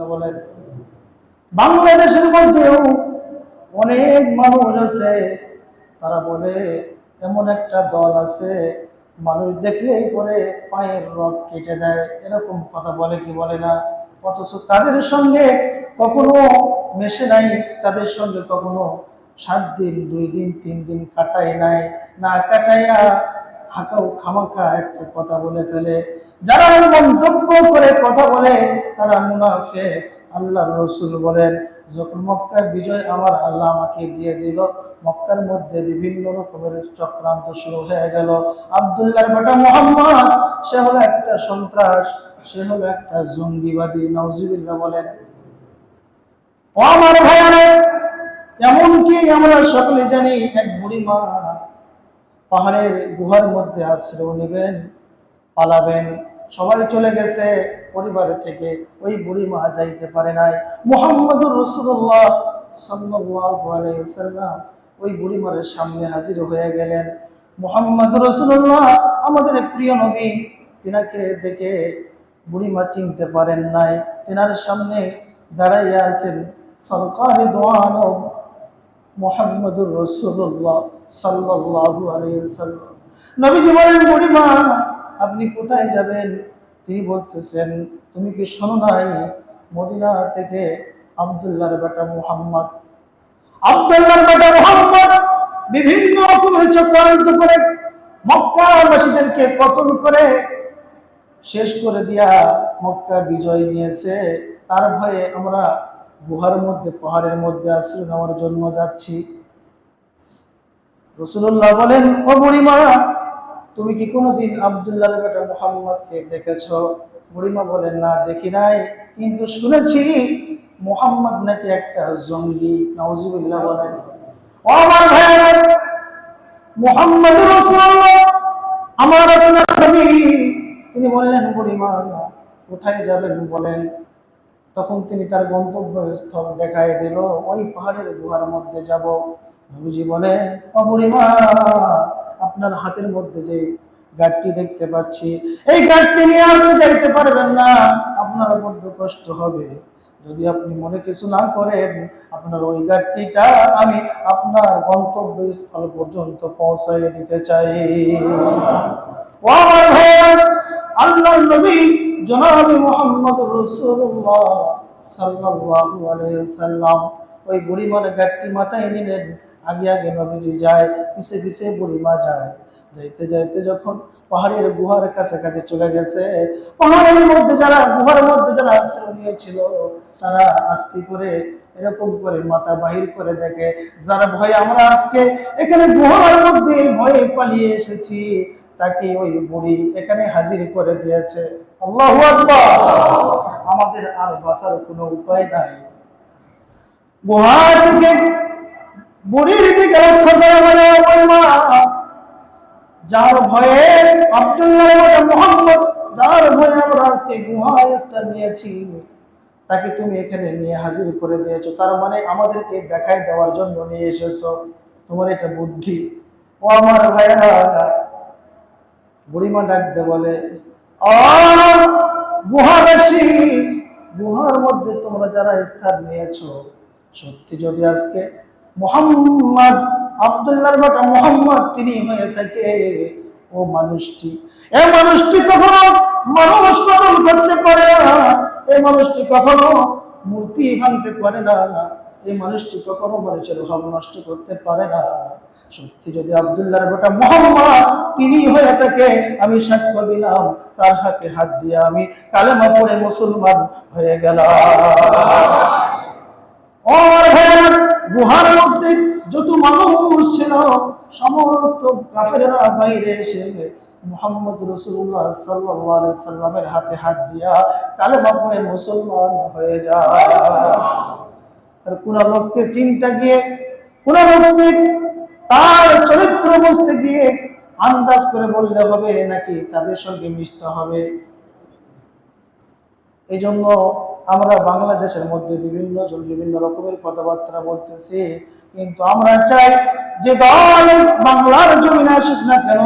নাউজুবিল্লাহ বলেন বাংলাদেশের মধ্যেও অনেক মানুষ আছে, তারা বলে, এমন একটা দল আছে, মানুষ দেখলেই পরে পায়ের রক কেটে দেয়। এরকম কথা বলে কি বলে না? অথচ তাদের সঙ্গে কখনো মেশে নাই, তাদের সঙ্গে কখনো সাত দিন, দুই দিন, তিন দিন কাটায় নাই। না কাটাইয়া হাঁকাও খামাখা একটা কথা বলে ফেলে। যারা মন্তব্য করে কথা বলে, তারা মুনাফে আল্লাহ রসুল বলেন, যখন মক্কার বিজয় আমার আল্লাহ আমাকে দিয়ে দিল, মক্কার মধ্যে বিভিন্ন রকমের চক্রান্ত শুরু হয়ে গেল। আবদুল্লাহর বেটা মোহাম্মদ, সে হলো একটা সন্ত্রাস, সে হলো একটা জঙ্গিবাদী নওজিবিল্লাহ বলেন। ও আমার ভাইয়ারে, এমনকি আমরা সকলে জানি এক বুড়ি মা পাহাড়ের গুহার মধ্যে আশ্রয় নেবেন, পালাবেন। সবাই চলে গেছে পরিবারের থেকে। ওই বুড়ি মা যাইতে পারে নাই। মোহাম্মদুর রসুল্লাহ ওই বুড়ি মারের সামনে হাজির হয়ে গেলেন। মোহাম্মদ রসুল্লাহ আমাদের প্রিয় নবী, তিনাকে দেখে বুড়িমা চিনতে পারেন নাই। তেনার সামনে দাঁড়াইয়া আছেন সরকারি দোয়ান মোহাম্মদুর রসুল্লাহ আপনি কোথায় যাবেন? তিনি বলতেছেন, তুমি কি শোনো নাই? মদিনা থেকে আব্দুল্লাহর বেটা মুহাম্মদ। আব্দুল্লাহর বেটা মুহাম্মদ বিভিন্ন রকমের চক্রান্ত করে মক্কাবাসীদেরকে কতল করে শেষ করে দিয়া মক্কা বিজয় নিয়েছে। তার ভয়ে আমরা গুহার মধ্যে, পাহাড়ের মধ্যে আশ্রয় নেওয়ার জন্য যাচ্ছি। রসুল্লাহ বলেন, ও বুড়িমা, তুমি কি কোনোদিন আবদুল্লাহ বেটা মোহাম্মদকে দেখেছ? বুড়িমা বলেন, না, দেখি নাই। কিন্তু শুনেছি মোহাম্মদ নাকি একটা জঙ্গি। নওজুবিল্লাহ বলেন আমার তিনি বললেন, বুড়িমা, কোথায় যাবেন? বলেন, তখন তিনি তার গন্তব্যস্থল দেখায় দিল, ওই পাহাড়ের গুহার মধ্যে যাব। নবীজি বলে বুড়িমা আপনার হাতের মধ্যে যে গাছটি দেখতে পাচ্ছি, এই গাছটি নিয়ে আপনি যাইতে পারবেন না। আপনার বড্ড কষ্ট হবে। যদি আপনি মনে কিছু না করেন, আপনার ওই গাছটিটা আমি আপনার গন্তব্যস্থল পর্যন্ত পৌঁছাইয়ে দিতে চাই। ও আমার আল্লাহ নবী জনাবি মোহাম্মদ রসুল্লাহ সাল্লাম। ওই বুড়িমার গাঠটি মাথায় নিলেন। আগে আগে নবীজি যায়, পিছে পিছে বুড়িমা যায়। যাইতে যাইতে যখন পাহাড়ের গুহার কাছাকাছি চলে গেছে, পাহাড়ের মধ্যে যারা, গুহার মধ্যে যারা আশ্রয় নিয়েছিল, তারা আস্তে করে এরকম করে মাথা বাহির করে দেখে, যারা ভয়ে আমরা আজকে এখানে গুহার মধ্যে ভয়ে পালিয়ে এসেছি, তাকে ওই বুড়ি এখানে হাজির করে দিয়েছে। আমাদের আর বাঁচার কোনো উপায় নাই। গুহা থেকে যার ভয়ে যার ভয়ে আমরা তাকে তুমি এখানে নিয়ে হাজির করে দিয়েছ। তার মানে আমাদেরকে দেখায় দেওয়ার জন্য নিয়ে এসেছ। তোমার এটা বুদ্ধি। ও আমার ভাইয়েরা বুড়িমা ডাকতে বলে "আহ, গুহাবাসী গুহার মধ্যে তোমরা যারা স্থান নিয়েছো সত্যি যদি আজকে মোহাম্মদ, আব্দুল্লাহর বেটা মোহাম্মদ, তিনি হয়ে থাকে ও মানুষটি। এই মানুষটি কখনো মানুষ কখনো করতে পারে না এই মানুষটি কখনো মূর্তি ভাঙতে পারে না এই মানুষটি কখনো মানুষের ভাব নষ্ট করতে পারে না। সত্যি যদি আব্দুল্লাহর বেটা মোহাম্মদ, তিনি হয়ে থাকে, আমি সাক্ষ্য দিলাম, তার হাতে হাত দিয়ে আমি কালেমা পড়ে মুসলমান হয়ে গেলাম। গুহার মধ্যে যত মানুষ ছিল, সমস্ত কাফেরেরা বাইরে এসে মোহাম্মদ রসুল্লাহ সাল্লাহ সাল্লামের হাতে হাত দিয়া কালেমা পড়ে মুসলমান হয়ে যায়। কোন লোককে চিন্তা গিয়ে, কোন লোককে তার চরিত্র বুঝতে গিয়ে আন্দাজ করে বললে হবে নাকি তাদের সঙ্গে মিশতে হবে। এই জন্য আমরা বাংলাদেশের মধ্যে বিভিন্ন জন বিভিন্ন রকমের কথাবার্তা বলতেছি, কিন্তু আমরা চাই যে দল বাংলার জমিন আসুক না কেন,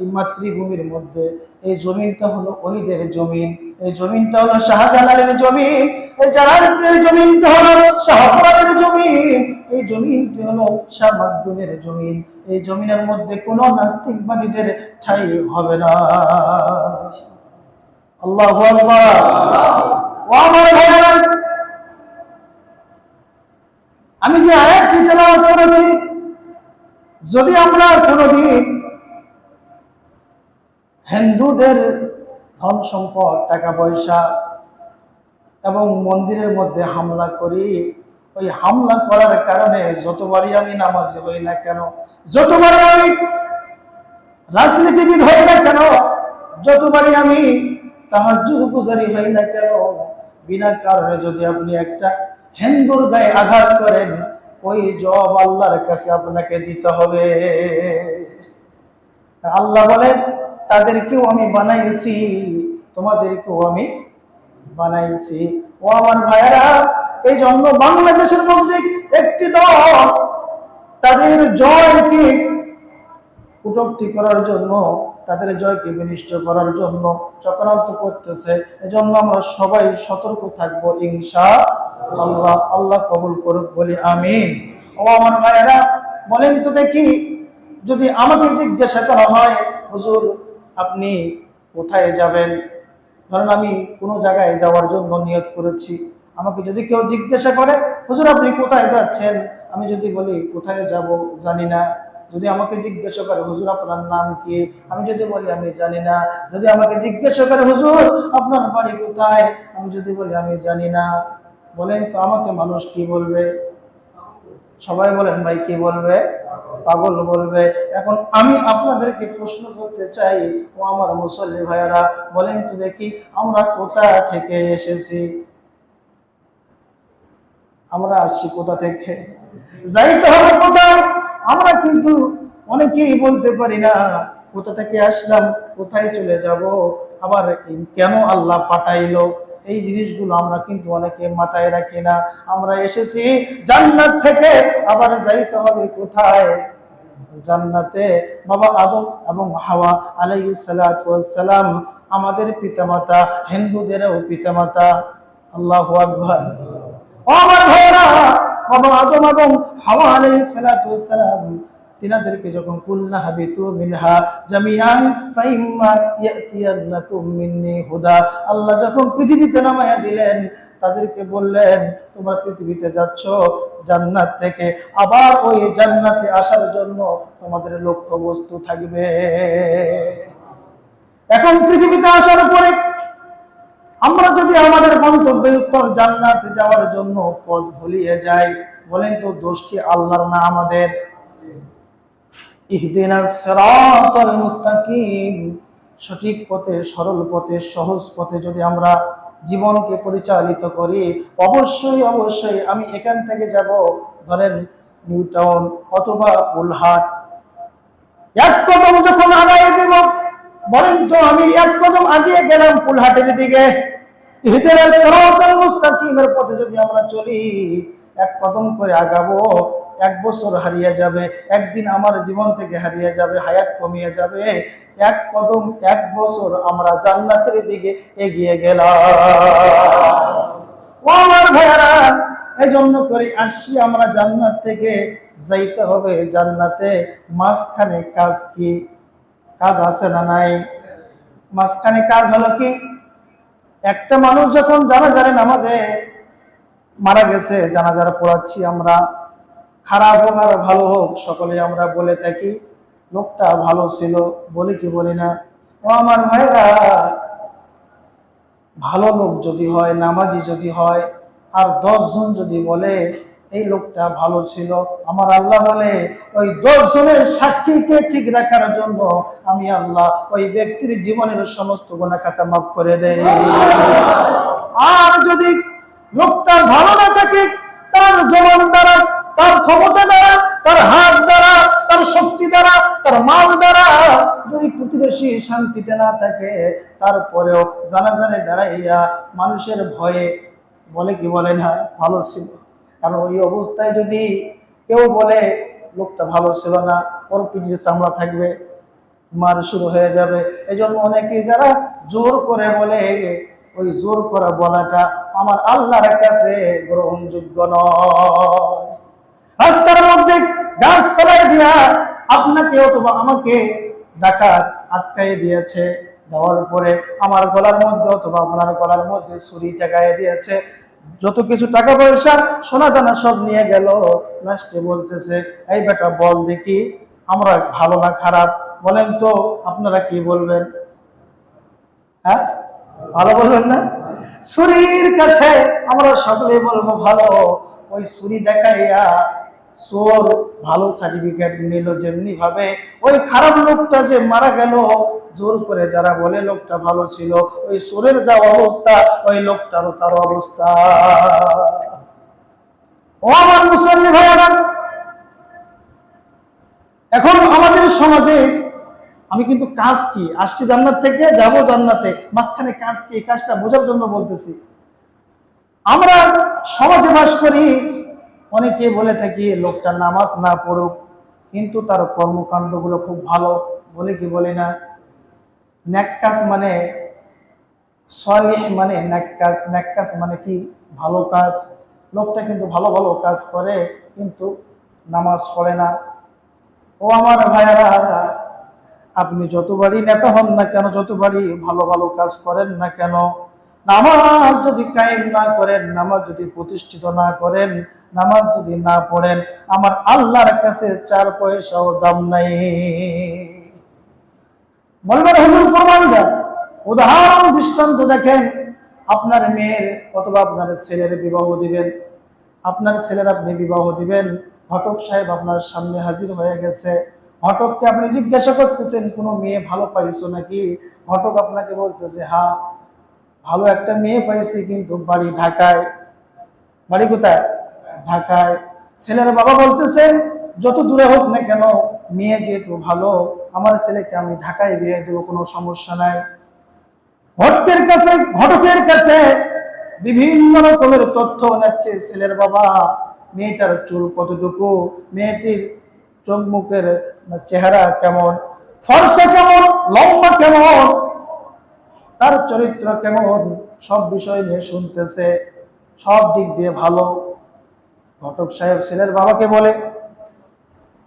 এই মাতৃভূমির মধ্যে এই জমিনটা হলো অলিদের জমিন, এই জমিনটা হলো শাহজালালের জমিন, এই জালালের জমিনটা হলো শাহপুরানের জমিন, এই জমিনটি হলো শাহ মাকদুমের জমিন, এই জমিনের মধ্যে কোনো নাস্তিকবাদীদের ঠাই হবে না। আল্লাহ আকবার। আমি যে আয়াতটি তেলাওয়াত করেছি, যদি আমরা কোনোদিন হিন্দুদের ধন সম্পদ, টাকা পয়সা এবং মন্দিরের মধ্যে হামলা করি, ওই হামলা করার কারণে যতবারই আমি নামাজি হই না কেন, যতবারই আমি রাজনীতিবিদ হই না কেন, যতবারই আমি তাহাজুদ গুজারি হই না কেন বিনা কারণে যদি আপনি একটা হিন্দুর গায়ে আঘাত করেন, ওই জবাব আল্লাহর কাছে আপনাকে দিতে হবে। আল্লাহ বলেন, তাদেরকেও আমি বানাইছি, তোমাদেরকেও আমি বানাইছি। ও আমার ভাইয়েরা, এই জন্য বাংলাদেশের মধ্যে একটি দল, তাদের জয়কে কটূক্তি করার জন্য তাদের জয়কে বিনিষ্ট করার জন্য চক্রান্ত করতেছে। এজন্য আমরা সবাই সতর্ক থাকব ইনশা আল্লাহ আল্লাহ কবুল করুক, বলি আমিন। ও আমার ভাইয়েরা, বলেন তো দেখি, যদি আমাকে জিজ্ঞাসা করা হয়, হুজুর, আপনি কোথায় যাবেন? ধরেন আমি কোনো জায়গায় যাওয়ার জন্য নিয়ত করেছি। আমাকে যদি কেউ জিজ্ঞাসা করে, হুজুর, আপনি কোথায় যাচ্ছেন? আমি যদি বলি, কোথায় যাব জানি না। যদি আমাকে জিজ্ঞাসা করে, হুজুর, আপনার নাম কি? আমি যদি বলি, আমি জানি না। যদি আমাকে জিজ্ঞাসা করে, হুজুর, আপনার বাড়ি কোথায়? আমি যদি বলি, আমি জানি না। বলেন তো আমাকে মানুষ কি বলবে? সবাই বলেন, ভাই, কি বলবে? পাগল বলবে। এখন আমি আপনাদেরকে প্রশ্ন করতে চাই, ও আমার মুসল্লি ভাইয়ারা, বলেন তো দেখি, আমরা কোথা থেকে এসেছি? আমরা আসছি কোথা থেকে? যাইতে হবে কোথায়? আমরা কিন্তু অনেকেই বলতে পারি না, কোথা থেকে আসলাম, কোথায় চলে যাব, আবার কেন আল্লাহ পাঠাইলো, এই জিনিসগুলো আমরা কিন্তু অনেকে মাথায় রাখি না। আমরা এসেছি জান্নাত থেকে, আবার যাইতে হবে কোথায়? জান্নাতে। বাবা আদম এবং হাওয়া আলাইহি সালাম আমাদের পিতামাতা, হিন্দুদেরও পিতামাতা। আল্লাহু আকবার। আমার ভাইরা বাবা আদম এবং হাওয়া তিনাদেরকে যখন কুল্লা হাবিতু মিনহা জামিয়ান ফাইম্মা ইয়াতিয়ান্নাকুম মিন্নি হুদা, আল্লাহ যখন পৃথিবীতে নামায়া দিলেন, তাদেরকে বললেন, তোমরা পৃথিবীতে যাচ্ছ জান্নাত থেকে, আবার ওই জান্নাতে আসার জন্য তোমাদের লক্ষ্য বস্তু থাকবে। এখন পৃথিবীতে আসার পরে আমরা যদি আমাদের গন্তব্যস্থল জান্নাতে যাওয়ার জন্য পথ ভুলিয়ে যাই, বলেন তো দোষ কি আল্লাহর না আমাদের? সঠিক পথে, সরল পথে, সহজ পথে যদি আমরা জীবনকে পরিচালিত করি, অবশ্যই অবশ্যই আমি এখান থেকে যাব, ধরেন নিউ টাউন অথবা পুলহাট। এক কদম যখন দেব বলেন তো, আমি এক কদম আগিয়ে গেলাম পুলহাটের দিকে। ইহদিনা সিরাতাল মুস্তাকিমের পথে যদি আমরা চলি, এক কদম করে আগাবো, এক বছর হারিয়ে যাবে, একদিন আমার জীবন থেকে হারিয়ে যাবে যাবে। এক কদম, এক বছর আমরা জান্নাতের দিকে এগিয়ে গেলাম। ভাইয়ারা এই জন্য করে আসছি আমরা জান্নাত থেকে। যাইতে হবে জান্নাতে, মাঝখানে কাজ কি? কাজ আছে না নাই? মাঝখানে কাজ হলো কি? একটা মানুষ যখন জানাজারে নামাজে মারা গেছে জানা যারা পড়াচ্ছি আমরা, খারাপ হোক আর ভালো হোক, সকলে আমরা বলে থাকি, লোকটা ভালো ছিল বলি কি বলি না? ও আমার ভাইরা, ভালো লোক যদি হয়, নামাজি যদি হয়, আর দশজন যদি বলে এই লোকটা ভালো ছিল। আমার আল্লাহ বলে, ওই দশ জনের সাক্ষীকে ঠিক রাখার জন্য আমি আল্লাহ ওই ব্যক্তির জীবনের সমস্ত গোনা খাতা মাফ করে দেয় আর যদি লোকটা ভালো না থাকে, তার জবান দ্বারা, তার ক্ষমতা দ্বারা, তার হাত দ্বারা, তার শক্তি দ্বারা, তার মাল দ্বারা যদি প্রতিবেশী শান্তিতে না থাকে, তারপরেও জানাজানে দাঁড়াইয়া মানুষের ভয়ে বলে কি বলে না, ভালো ছিল। কারণ ওই অবস্থায় যদি কেউ বলে, লোকটা ভালো ছিল না, ওর পিঠের চামড়া থাকবে, মার শুরু হয়ে যাবে। এই জন্য অনেকে যারা জোর করে বলে, ওই জোর করা বলাটা আমার আল্লাহর কাছে গ্রহণযোগ্য নয়। মধ্যে গাছ ফেলাই দিয়া আপনাকে অথবা আমাকে ডাকাত আটকাই দিয়েছে, দেওয়ার পরে আমার গলার মধ্যে অথবা আপনার গলার মধ্যে ছুরি টাকায় দিয়েছে। যত কিছু টাকা পয়সা সোনা দানা সব নিয়ে গেল। লাস্টে বলতেছে, এই বেটা, বল দেখি, আমরা ভালো না খারাপ? বলেন তো, আপনারা কি বলবেন? হ্যাঁ? ভালো বলবেন না? ছুরির কাছে আমরা সকলে বলব, ভালো, ওই ছুরি দেখাইয়া চোর ভালো সার্টিফিকেট নিল যেমনি ভাবে। ওই খারাপ লোকটা যে মারা গেল, জোর করে যারা বলে লোকটা ভালো ছিল, ওই চোরের যা অবস্থা, ওই লোকটারও তার অবস্থা। ও আমার মুসল্লি ভাইয়ারা, এখন আমাদের সমাজে আমি কিন্তু কাজ কি? আসছি জান্নাত থেকে, যাব জান্নাতে। মাঝখানে কাজ কি? কাজটা বোঝার জন্য বলতেছি। আমরা সমাজে বাস করি অনেকে বলে থাকি, লোকটা নামাজ না পড়ুক, কিন্তু তার কর্মকাণ্ডগুলো খুব ভালো বলে কি বলি না? ন্যাক কাজ মানে সলিহ মানে ন্যাক কাজ ন্যাক কাজ মানে কি? ভালো কাজ। লোকটা কিন্তু ভালো ভালো কাজ করে, কিন্তু নামাজ পড়ে না। ও আমার ভাইয়ারা, আপনি যতবারই নেতা হন না কেন, যতবারই ভালো ভালো কাজ করেন না কেন নামাজ যদি কায়েম না করেন, নামাজ যদি প্রতিষ্ঠিত না করেন, নামাজ যদি না পড়েন, আমার আল্লাহর কাছে চার পয়সাও দাম নাই। উদাহরণ দৃষ্টান্ত দেখেন, আপনার মেয়ের অথবা আপনার ছেলের বিবাহ দিবেন। আপনার ছেলের আপনি বিবাহ দিবেন, ঘটক সাহেব আপনার সামনে হাজির হয়ে গেছে। ঘটককে আপনি জিজ্ঞাসা করতেছেন, কোনো মেয়ে ভালো পাইছো নাকি? ঘটক আপনাকে বলতেছে হ্যাঁ ভালো একটা মেয়ে পাইছি কিন্তু বাড়ি ঢাকায়। বাড়ি কোথায়? ঢাকায়। ছেলের বাবা বলতেছে, যত দূরে হোক না কেন, মেয়ে যেহেতু ভালো, আমার ছেলেকে আমি ঢাকায় বিয়ে দেবো, কোনো সমস্যা নাই। ঘটকের কাছে ঘটকের কাছে বিভিন্ন রকমের তথ্য নিচ্ছে ছেলের বাবা। মেয়েটার চুল কতটুকু? মেয়েটির চোখ মুখের চেহারা কেমন? ফর্সা কেমন? লম্বা কেমন? তার চরিত্র কেমন? সব বিষয় নিয়ে শুনতেছে। সব দিক দিয়ে ভালো। ঘটক সাহেব ছেলের বাবাকে বলে,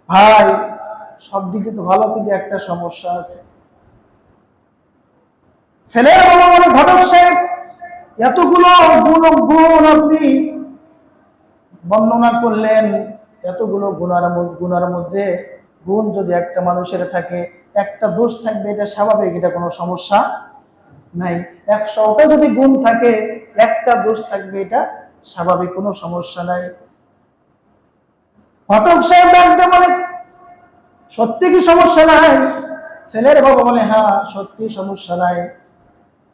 ভাই, সব দিকে তো ভালো, কিন্তু একটা সমস্যা আছে। ছেলের বাবা বলে, ঘটক সাহেব, এতগুলো গুণ গুণ আপনি বর্ণনা করলেন। এতগুলো গুণার গুণার মধ্যে গুণ যদি একটা মানুষের থাকে, একটা দোষ থাকবে, এটা স্বাভাবিক, এটা কোনো সমস্যা নাই। একশোটা যদি গুণ থাকে, একটা দোষ থাকবে, এটা স্বাভাবিক, কোনো সমস্যা নাই। ঘটক সাহেব ডাকতে বলে, সত্যি কি সমস্যা নাই? ছেলের বাবা বলে হ্যাঁ সত্যি সমস্যা নাই।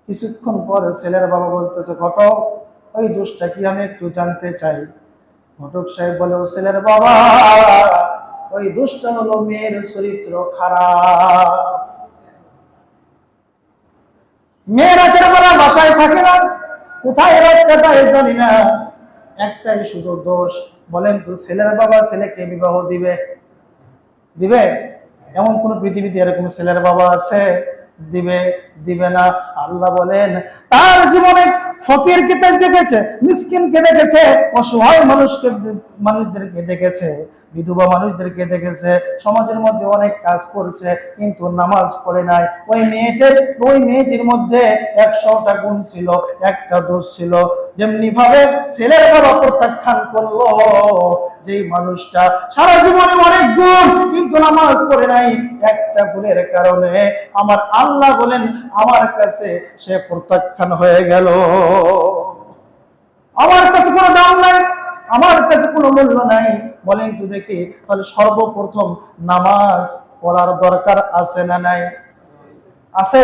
কিছুক্ষণ পরে ছেলের বাবা বলতেছে, ঘটক, ওই দোষটা কি আমি একটু জানতে চাই? ঘটক সাহেব বলে, ও ছেলের বাবা, ওই দোষটা হলো মেয়ের চরিত্র খারাপ। মেয়ে রাতের বেলা বাসায় থাকে না? কোথায় এরা একটা জানি না। একটাই শুধু দোষ। বলেন তো, ছেলের বাবা ছেলেকে বিবাহ দিবে? দিবে? এমন কোন পৃথিবীতে এরকম ছেলের বাবা আছে? দিবে? দিবে না। আল্লাহ বলেন, তার জীবনে ফকিরকে তার দেখেছে, মিসকিনকে দেখেছে, অসহায় মানুষকে মানুষদেরকে দেখেছে, বিধবা মানুষদেরকে দেখেছে, সমাজের মধ্যে অনেক কাজ করছে, কিন্তু নামাজ পড়ে নাই। ওই মেয়েটির ওই মেয়েটির মধ্যে একশোটা গুণ ছিল, একটা দোষ ছিল। যেমনি ভাবে ছেলের বাবা প্রত্যাখ্যান করল, যেই মানুষটা সারা জীবনে অনেক গুণ, কিন্তু নামাজ পড়ে নাই। একটা ভুলের কারণে আমার আল্লাহ বলেন, আমার কাছে সে প্রত্যাখ্যান হয়ে গেল। আমার কাছে কোনো দাম নাই, আমার কাছে কোনো মূল্য নাই। বলেন তো দেখি, তাহলে সর্বপ্রথম নামাজ পড়ার দরকার আছে না নাই? আছে?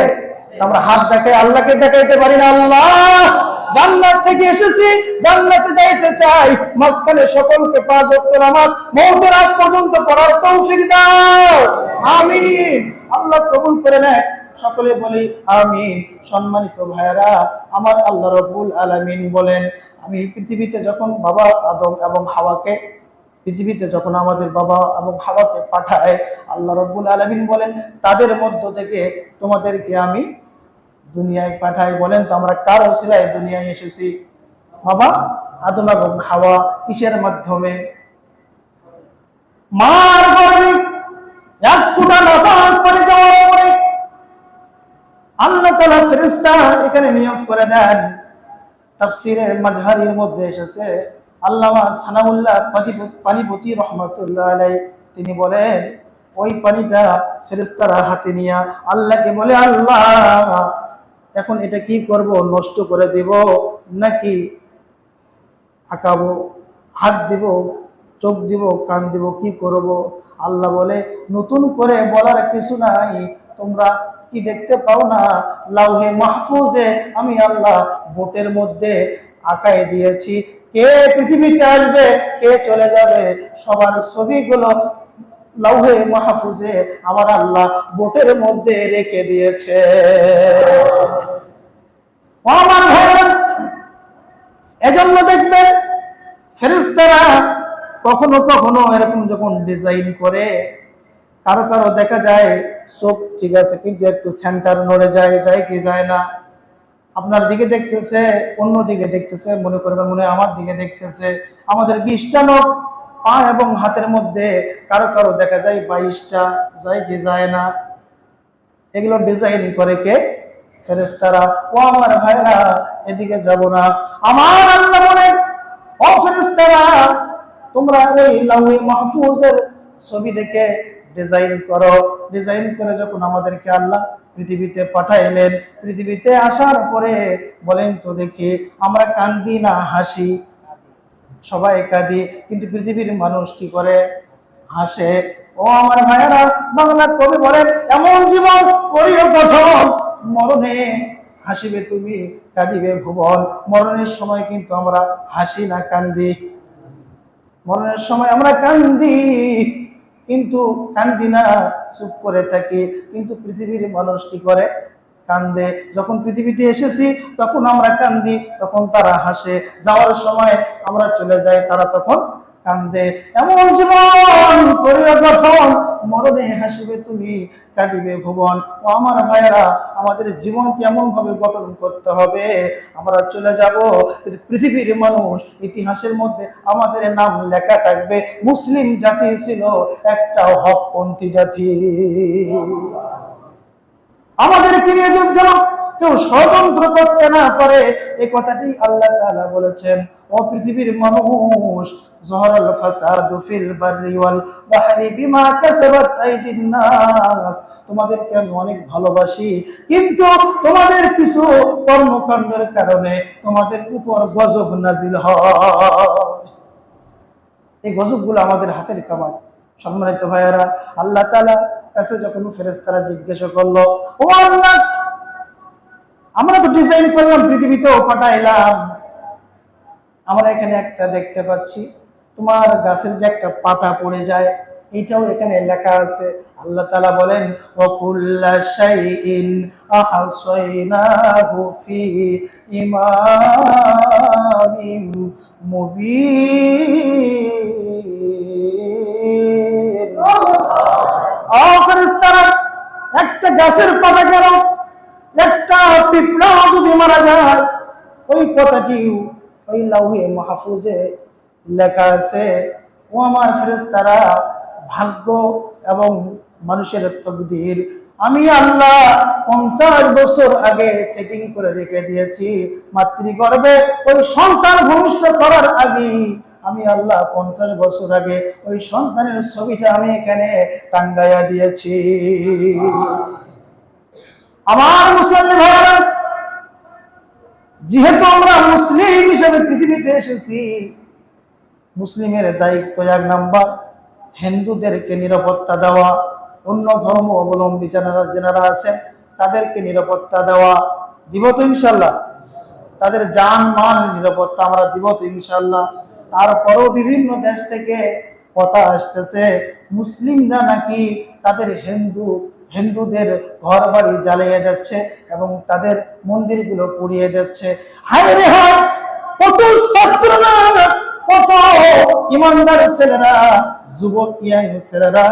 আমরা হাত দেখাই, আল্লাহকে দেখাইতে পারি না, আল্লাহ! জান্নাত থেকে এসেছি, জান্নাতে যাইতে চাই। মাঝখানে সকলকে পাঁচ ওয়াক্ত নামাজ, মৌতের আগ পর্যন্ত পড়ার তৌফিক দাও। আমিন। আল্লাহ কবুল করে নেয় সকলে বলি, আমিন। সম্মানিত ভাইয়েরা, আমার আল্লাহ রব্বুল আলামিন বলেন, আমি পৃথিবীতে যখন বাবা আদম এবং হাওয়াকে, পৃথিবীতে যখন আমাদের বাবা এবং হাওয়াকে পাঠায়, আল্লাহ রব্বুল আলমিন বলেন, তাদের মধ্য থেকে তোমাদেরকে আমি দুনিয়ায় পাঠাই। বলেন তো, আমরা কার ওসিলায় দুনিয়ায় এসেছি? বাবা আদম এবং হাওয়া কিসের মাধ্যমে? মার গর্বে যাওয়ার পরে আল্লাহ তালা ফেরেস্তা এখানে নিয়োগ করে দেন। তাফসিরের মাঝহারির মধ্যে এসেছে, আল্লামা সানাউল্লাহ পানিপ- পানিপতি রহমতুল্লাহ আলাই তিনি বলেন, ওই পানিটা ফেরেস্তারা হাতে নিয়ে আল্লাহকে বলে, আল্লাহ, এখন এটা কি করব? নষ্ট করে দেব, নাকি আঁকাবো? হাত দিব, চোখ দিব, কান দিব, কি করব? আল্লাহ বলে, নতুন করে বলার কিছু নাই, তোমরা কি দেখতে পাও না? লাউহে মাহফুজে আমি আল্লাহ বোটের মধ্যে আঁকায় দিয়েছি। কে পৃথিবীতে আসবে, কে চলে যাবে, সবার ছবিগুলো লাউহে মাহফুজে আমার আল্লাহ বোটের মধ্যে রেখে দিয়েছে। এজন্য দেখবেন ফেরেস্তারা কখনো কখনো এরকম যখন ডিজাইন করে কারও কারও দেখা যায়, চোখ ঠিক আছে, কিন্তু একটু সেন্টার নড়ে যায় যায় কি যায় না। আপনার দিকে দেখতেছে, অন্য দিকে দেখতেছে, মনে করবেন মনে আমার দিকে দেখতেছে। আমাদের বিশটা লোক পা এবং হাতের মধ্যে কারও কারও দেখা যায় বাইশটা, যায় কি যায় না। এগুলো ডিজাইন করে কে? ফেরেস্তারা ও আমার ভাইরা, এদিকে যাব না। আমার আল্লাহ বলে, ও ফেরেস্তারা তোমরা ওই লাউই মাহফুজের ছবি দেখে ডিজাইন করো। ডিজাইন করে যখন আমাদেরকে আল্লাহ পৃথিবীতে পাঠাইলেন, পৃথিবীতে আসার পরে বলেন তো দেখি আমরা কান্দি না হাসি। সবাই কাঁদি, কিন্তু পৃথিবীর মানুষ কি করে? হাসে। ও আমার ভাইয়েরা বাংলা কবি বলেন, এমন জীবন করিও গঠন মরণে। হাসিবে তুমি, কাঁদিবে ভুবন। মরণের সময় কিন্তু আমরা হাসি না কান্দি। মরণের সময় আমরা কান্দি। কিন্তু কান্দি না, চুপ করে থাকি। কিন্তু পৃথিবীর মানুষ কি করে? কান্দে। যখন পৃথিবীতে এসেছি, তখন আমরা কান্দি, তখন তারা হাসে। যাওয়ার সময় আমরা চলে যাই, তারা তখন কান্দে। এমন জীবন করিয়া গঠন, মরণে হাসিবে তুমি, কাঁদিবে ভুবন। ও আমার ভাইয়েরা, আমাদের জীবন কেমন ভাবে গঠন করতে হবে। আমরা চলে যাব পৃথিবীর মানুষ ইতিহাসের মধ্যে আমাদের নাম লেখা থাকবে। মুসলিম জাতি ছিল একটা হকপন্থী জাতি। আমাদের কিনে যেন কেউ ষড়যন্ত্র করতে না পারে এই কথাটি আল্লাহ বলেছেন। ও পৃথিবীর মানুষ গজব আমাদের হাতের কামাই সম্মানিত ভাইয়েরা, আল্লাহ তাআলা কাছে যখন ফেরেশতারা জিজ্ঞাসা করল, ও আল্লাহ আমরা তো ডিজাইন করলাম পৃথিবীতেও পাঠাইলাম। আমরা এখানে একটা দেখতে পাচ্ছি তোমার গাছের যে একটা পাতা পড়ে যায় এটাও এখানে লেখা আছে। আল্লাহ তাআলা বলেন একটা গাছের পাতা কেন? একটা পিঁপড়া যদি মারা যায়, ওই কথাটি ওই লাউহে মাহফুজে লেখা আছে, ও আমার ফেরেশতারা, ভাগ্য এবং মানুষের তকদির। আমি আল্লাহ পঞ্চাশ বছর আগে সেটিং করে রেখে দিয়েছি, মাতৃগর্ভে ওই সন্তান ভূমিষ্ঠ করার আগে আমি আল্লাহ পঞ্চাশ বছর আগে ওই সন্তানের ছবিটা আমি এখানে টাঙ্গাইয়া দিয়েছি। আমার মুসলিম ভাইরা যেহেতু আমরা মুসলিম হিসেবে পৃথিবীতে এসেছি, মুসলিমের দায়িত্ব এক নাম্বার, হিন্দুদেরকে নিরাপত্তা দেওয়া, অন্য ধর্ম অবলম্বী যারা যারা আছেন, তাদেরকে নিরাপত্তা দেওয়া দিব তো ইনশাল্লাহ তাদের যান মান নিরাপত্তা আমরা দিব তো ইনশাল্লাহ তারপরও বিভিন্ন দেশ থেকে কথা আসতেছে, মুসলিমরা নাকি তাদের হিন্দু হিন্দুদের ঘর বাড়ি জ্বালিয়ে যাচ্ছে এবং তাদের মন্দিরগুলো পুড়িয়ে যাচ্ছে হায় রে হায়! কত ইমানদার ছেলেরা, যুবক, ইয়াং ছেলেরা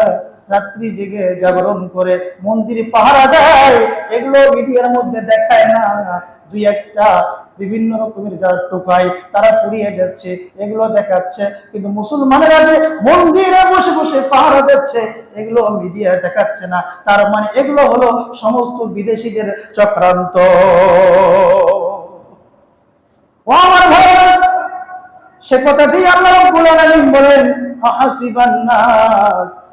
রাত্রি জেগে জাগরণ করে মন্দিরে পাহারা দেয়। এগুলো মিডিয়ার মধ্যে দেখায় না। দুই একটা বিভিন্ন রকমের যারা টোকাই, তারা পুড়িয়ে যাচ্ছে, এগুলো দেখাচ্ছে। কিন্তু মুসলমানেরা যে মন্দিরে বসে বসে পাহারা দিচ্ছে, এগুলো মিডিয়া দেখাচ্ছে না। তার মানে এগুলো হলো সমস্ত বিদেশিদের চক্রান্ত। আমার ভাইয়েরা সে কথাটি আল্লাহ বলেন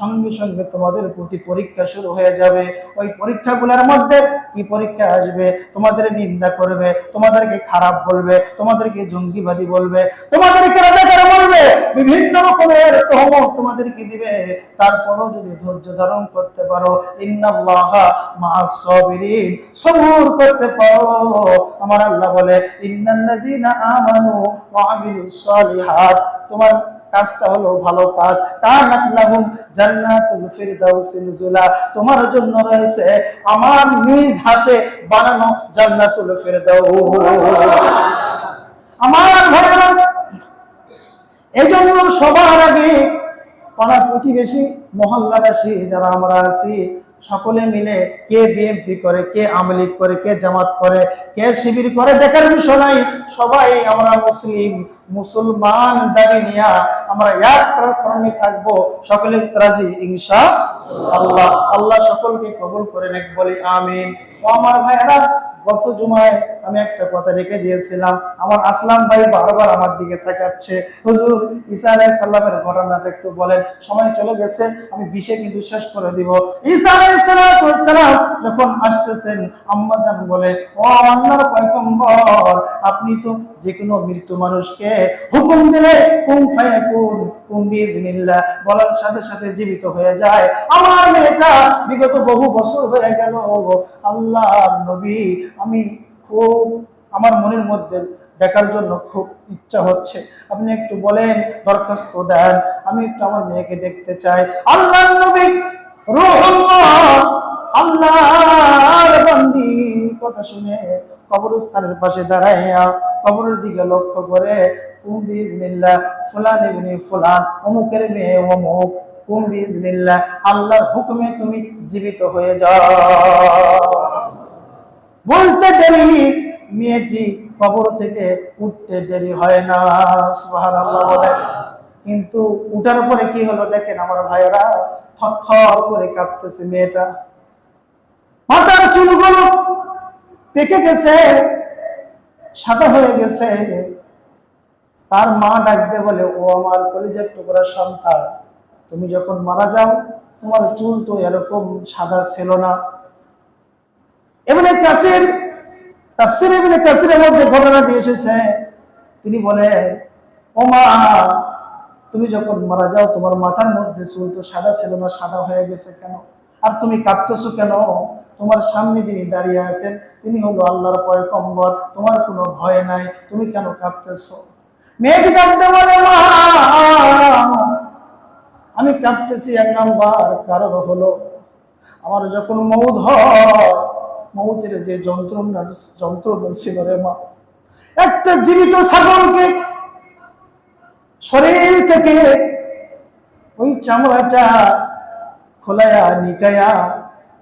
সঙ্গে সঙ্গে তোমাদের প্রতি পরীক্ষা শুরু হয়ে যাবে। ওই পরীক্ষাগুলোর মধ্যে কি পরীক্ষা আসবে? তোমাদের নিন্দা করবে, তোমাদেরকে খারাপ বলবে, তোমাদেরকে জঙ্গিবাদী বলবে, তোমাদেরকে রাজাকার বলবে, বিভিন্ন রকমের তহমত তোমাদেরকে দিবে। তারপরও যদি ধৈর্য ধারণ করতে পারো, ইন্নাল্লাহা মা'আস সবুর করতে পারো। আমার আল্লাহ বলে, ইন্নাল্লাযীনা আমানু ওয়া আমিলুস সালিহাত। তোমার কাজটা হলো ভালো কাজ। কানাত লাহুম জান্নাতুল তোমার জন্য রয়েছে আমার নিজ হাতে বানানো জান্নাতুল ফিরদাউস। আমার ভাইরা এই জন্য সবার আগে পাড়া প্রতিবেশী মহল্লাবাসী যারা আমরা আছি সকলে মিলে কে বিএনপি করে, কে আমলিগ করে, কে জামাত করে, কে শিবির করে, দেখার বিষয় নাই। সবাই আমরা মুসলিম, মুসলমান দাবি নিয়া আমরা এক প্ল্যাটফর্মে থাকব। সকলে রাজি? ইনশা আল্লাহ আল্লাহ সকলকে কবুল করে নেক, বলি আমিন। ও আমার ভাইয়েরা গত জুমায় আমি একটা কথা রেখে দিয়েছিলাম। আমার আসলাম ভাই বারবার আমার দিকে তাকাচ্ছে। হুজুর, ঈসা আলাইহিস সালামের ঘটনাটা একটু বলেন। সময় চলে গেছে, আমি বিশে কিন্তু শেষ করে দিব। ঈসা আলাইহিস সালাম যখন আসতেছেন, আম্মা জান বলে, ও আল্লাহর পয়গম্বর, আপনি তো যে কোনো মৃত্যু মানুষকে হুকুম দিলে, কুম ফায়াকুন বলার সাথে সাথে জীবিত হয়ে যায়। আমার মেয়েটা বিগত বহু বছর হয়ে গেল। আল্লাহর নবী, আমি খুব, আমার মনের মধ্যে দেখার জন্য খুব ইচ্ছা হচ্ছে। আপনি একটু বলেন, দরখাস্ত দেন। আমি একটু আমার মেয়েকে দেখতে চাই। আল্লাহ নবী আল্লাহর বান্দি। কথা শুনে কবরস্থানের পাশে দাঁড়াইয়া কবরের দিকে লক্ষ্য করে ফুলান ইবনে ফুলান, অমুকের মেয়ে অমুক। কুম বিজনিল্লাহ, আল্লাহর হুকুমে তুমি জীবিত হয়ে যাও। বলতে দেরি, মেয়েটি কবর থেকে উঠতে দেরি হয় না, সুবহানাল্লাহ কিন্তু উঠার পরে কি হলো দেখেন আমার ভাইয়েরা থর করে কাঁপতেছে মেয়েটা। মাথার চুলগুলো পেকে গেছে, সাদা হয়ে গেছে। তার মা ডাকতে বলে, ও আমার কলিজার টুকরা সন্তান, তুমি যখন মারা যাও, তোমার চুল তো এরকম সাদা ছিল না। এবারে কাসির, তাফসির ইবনে কাসিরের মধ্যে ঘটনাটি এসেছে। তিনি বলেন, ও মা, তুমি যখন মারা যাও, তোমার মাথার মধ্যে চুল তো সাদা ছিল না, সাদা হয়ে গেছে কেন? আর তুমি কাঁপতেছো কেন? তোমার সামনে যিনি দাঁড়িয়ে আছেন, তিনি হলো আল্লাহর পয়গম্বর, তোমার কোনো ভয় নাই, তুমি কেন কাঁপতেছো? মেয়েটি কাঁদতে বলে, মা, আমি কাঁপতেছি এক নাম্বার কারণ হলো আমার যখন মৌধ মৌতের যে যন্ত্রণা যন্ত্রণা ছিল রে মা, একটা জীবিত ছাগলকে শরীর থেকে ওই চামড়াটা খোলায়া, নিকায়া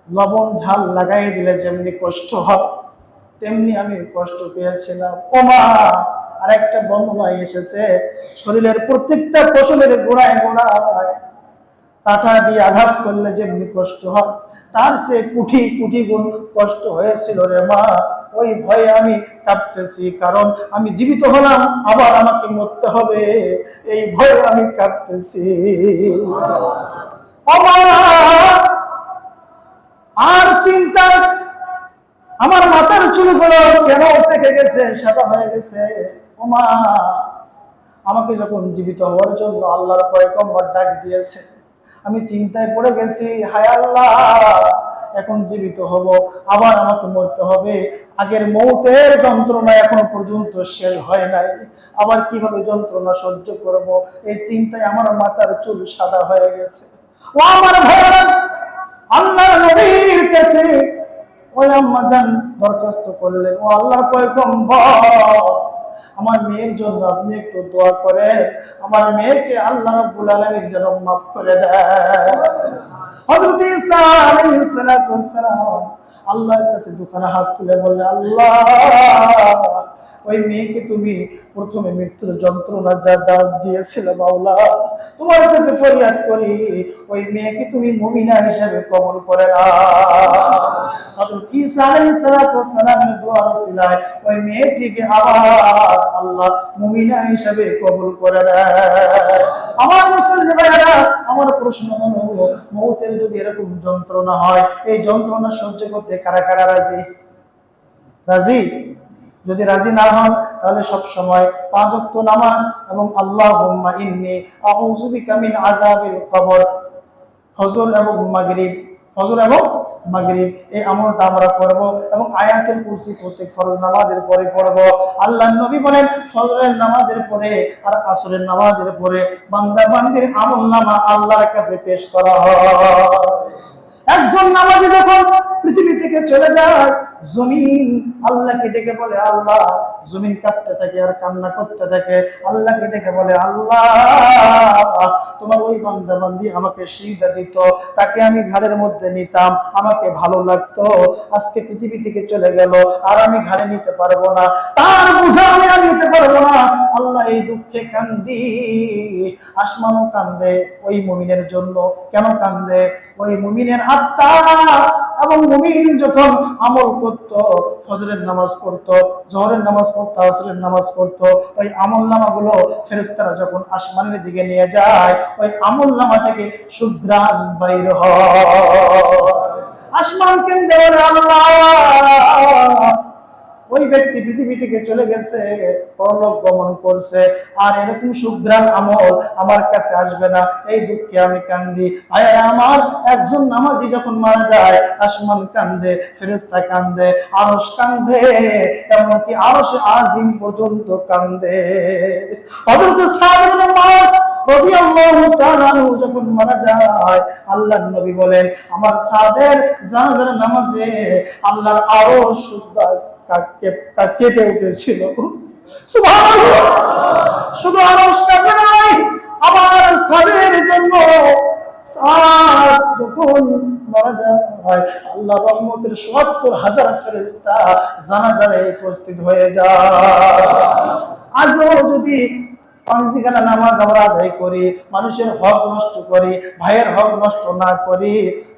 লবণ ঝাল লাগাই দিলে যেমনি কষ্ট হয় তেমনি আমি কষ্ট পেয়েছিলাম। আর একটা বর্ণনায় এসেছে। শরীরের প্রত্যেকটা ফসলের গোড়ায় গোড়ায় কাঁটা দিয়ে আঘাত করলে যেমনি কষ্ট হয়, তার সে কুঠি কুঠি গুণ কষ্ট হয়েছিল রে মা। ওই ভয়ে আমি কাঁদতেছি, কারণ আমি জীবিত হলাম, আবার আমাকে মরতে হবে। এই ভয়ে আমি আমার আর চিন্তা আমার মাথার চুলগুলো কেন পেকে গেছে? সাদা হয়ে গেছে। ওমা, আমাকে যখন জীবিত হওয়ার জন্য আল্লাহর পয়গম্বর ডাক দিয়েছে, আমি চিন্তায় পড়ে গেছি, হায় আল্লাহ, এখন জীবিত হব, আবার আমাকে মরতে হবে। আগের মৌতের যন্ত্রণা এখনও পর্যন্ত শেষ হয় নাই। আবার কীভাবে যন্ত্রণা সহ্য করব? এই চিন্তায় আমার মাথার চুল সাদা হয়ে গেছে। ও আমার ভাইয়েরা আল্লাহর নবীর কাছে ওই আম্মা জান, দরখাস্ত করলেন। ও আল্লাহর পয়গম্বর। আমার মেয়ের জন্য আপনি একটু দোয়া করেন। আমার মেয়েকে আল্লাহ রাব্বুল আলামিন যেন মাফ করে দেয় হযরত ঈসা আলাইহিস সালাতু ওয়াস সালাম আল্লাহর কাছে দুখানা হাত তুলে বললেন, আল্লাহ, ওই মেয়েকে তুমি প্রথমে মৃত্যুর যন্ত্রণা যা দাস দিয়েছিল মাওলা, তোমার কাছে ফরিয়াদ করি। ওই মেয়েকে তুমি মুমিনা হিসেবে কবুল করে না হযরত ঈসা আলাইহিস সালামের দোয়ার ওই মেয়েটিকে আবার আল্লাহ মুমিনা হিসেবে কবুল করে আমার ভাইয়েরা, আমার প্রশ্ন হলো, মৌতের যদি এরকম যন্ত্রণা হয়, এই যন্ত্রণা সহ্য করতে কারা কারা রাজি? রাজি? যদি রাজি না হন, তাহলে সব সময় পাঁচ ওয়াক্ত নামাজ এবং আল্লাহ ইন্নি আউযু বিকা মিন আযাবিল কবর। ফজর এবং মাগরিব। ফজর এবং মাগরিব, এই আমলটা আমরা করব এবং আয়াতুল কুরসি প্রত্যেক ফরজ নামাজের পরে পড়ব। আল্লাহ নবী বলেন, ফজরের নামাজের পরে আর আসরের নামাজের পরে বান্দা বান্দির আমল নামা আল্লাহর কাছে পেশ করা হয়। একজন নামাজি যখন পৃথিবী থেকে চলে যায়। জমিন আল্লাহকে ডেকে বলে, আল্লাহ, জমিন কাঁপতে থাকে আর কান্না করতে থাকে। আল্লাহকে ডেকে বলে, আল্লাহ, তোমার ওই বান্দা বান্দি আমাকে সিজদা দিত। তাকে আমি ঘাড়ের মধ্যে নিতাম। আমাকে ভালো লাগতো। আজকে পৃথিবী থেকে চলে গেল। আর আমি ঘাড়ে নিতে পারব না। তার বোঝা আমি আর নিতে পারব না। আল্লাহ এই দুঃখে কান্দি। আসমানও কান্দে। ওই মুমিনের জন্য কেন কান্দে? ওই মুমিনের আত্মা এবং মুমিন যখন আমল করত, ফজরের নামাজ পড়তো, জহরের নামাজ পড়তো, আসরের নামাজ পড়তো, ওই আমল নামাগুলো ফেরেস্তারা যখন আসমানের দিকে নিয়ে যায়, ওই আমল নামা থেকে সুগ্রাম বাইর হয়। আসমান কেন্দ্র আল্লাহ! ওই ব্যক্তি পৃথিবী থেকে চলে গেছে, পরলোক গমন করছে, আর এরকম সুগ্রাণ আমল আমার কাছে আসবে না। এই দুঃখে আমি কান্দি। আয় আমার, একজন নামাজি যখন মারা যায়, আসমান কান্দে ফেরেস্তা কান্দে আরস কান্দে, এমনকি আরস আজিম পর্যন্ত কান্দে। যায়, আল্লাহর নবী বলেন, আমার সাদের জানাজার নামাজে আল্লাহর আরশ শুদ্ধ কাঁপ- উঠেছিল শুধু আরস নাই আমার সাদের জন্য আল্লাহ সত্তর হাজার জানাজারে উপস্থিত হয়ে যায়। আজও যদি পাঞ্জিখানা নামাজ আমরা আদায় করি, মানুষের হক নষ্ট করি, ভাইয়ের হক নষ্ট না করি,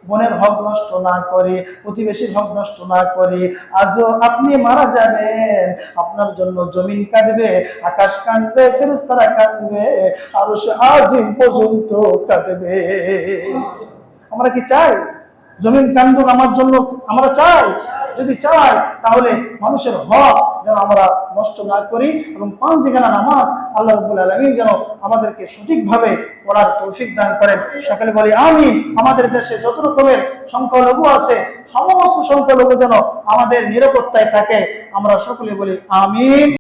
বোনের হক নষ্ট না করি, প্রতিবেশীর হক নষ্ট না করি, আজও আপনি মারা যাবেন, আপনার জন্য জমিন কাঁদবে, আকাশ কাঁদবে ফেরেস্তারা কাঁদবে, আর সে আজিম পর্যন্ত কাঁদবে। আমরা কি চাই? জমিন কান্দুক আমার জন্য, আমরা চাই? যদি চাই, তাহলে মানুষের হক যেন আমরা নষ্ট না করি এবং পাঁচ নামাজ আল্লাহ রবুল আলমিন যেন আমাদেরকে সঠিকভাবে পড়ার তৌফিক দান করেন। সকালে বলি আমি আমাদের দেশে যত রকমের সংখ্যালঘু আছে, সমস্ত সংখ্যালঘু যেন আমাদের নিরাপত্তায় থাকে। আমরা সকলে বলি, আমিন।